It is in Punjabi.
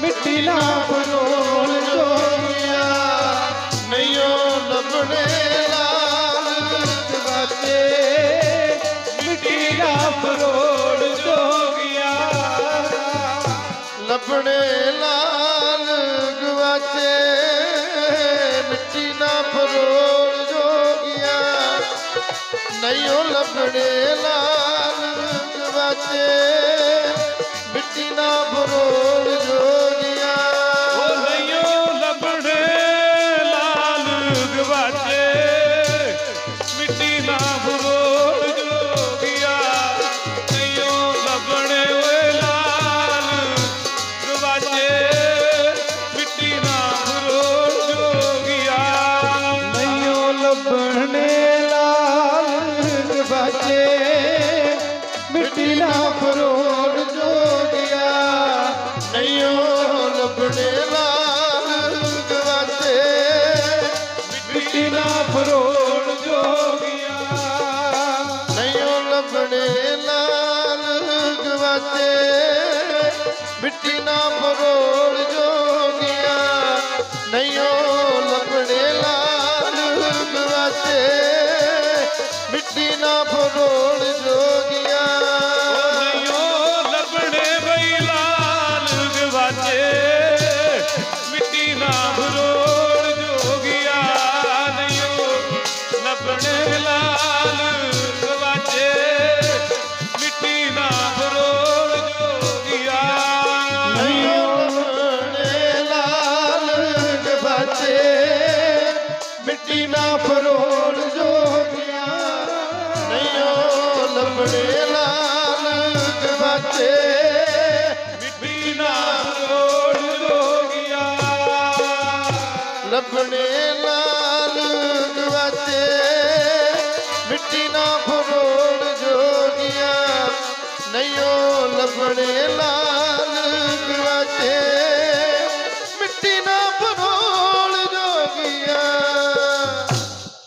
ਮਿੱਟੀ ਨਾ ਫਰੋਲ ਜੋਗਿਆ ਨਈਓ ਲੱਭਣੇ ਲਾਲ ਵਾਜੇ ਮਿੱਟੀ ਨਾ ਫਰੋਲ ਜੋਗਿਆ ਲੱਭਣੇ ਲਾਲ ਗਵਾਚੇ ਮਿੱਟੀ ਨਾ ਫਰੋਲ ਜੋਗਿਆ ਨਈਓ ਲੱਭਣੇ ਲਾਲ ਗਵਾਚੇ ਨਈਓ ਲੱਭਣੇ ਲਾਲ ਗਵਾਚੇ ਮਿੱਟੀ ਨਾ ਫਰੋੜ ਜੋਗਿਆ ਨਹੀਂ ਉਹ ਲੱਭਣੇ ਲਾਲ ਗਵਾਚੇ ਮਿੱਟੀ ਨਾ ਫਰੋੜ ਜੋਗਿਆ ਨਹੀਂ ਉਹ ਲੱਭਣੇ ਲਾਲ ਗਵਾਚੇ ਮਿੱਟੀ ਨਾ ਫਰੋੜ ਗਵਾਚੇ ਮਿੱਟੀ ਨਾ ਫਰੋੜ ਜੋਗਿਆ ਨਈਓ ਲੱਭਣੇ ਲਾਲ ਗਵਾਚੇ ਮਿੱਟੀ ਨਾ ਫਰੋੜ ਜੋਗਿਆ ਨਹੀਂ ਲੱਭਣੇ ਲਾਲ ਗਵਾਚੇ ਮਿੱਟੀ ਨਾ ਫਰੋਲ રખને લાલ વચ્ચે મિટ્ટીના ફરોડ જોગિયા નયો લફણે લાલ વચ્ચે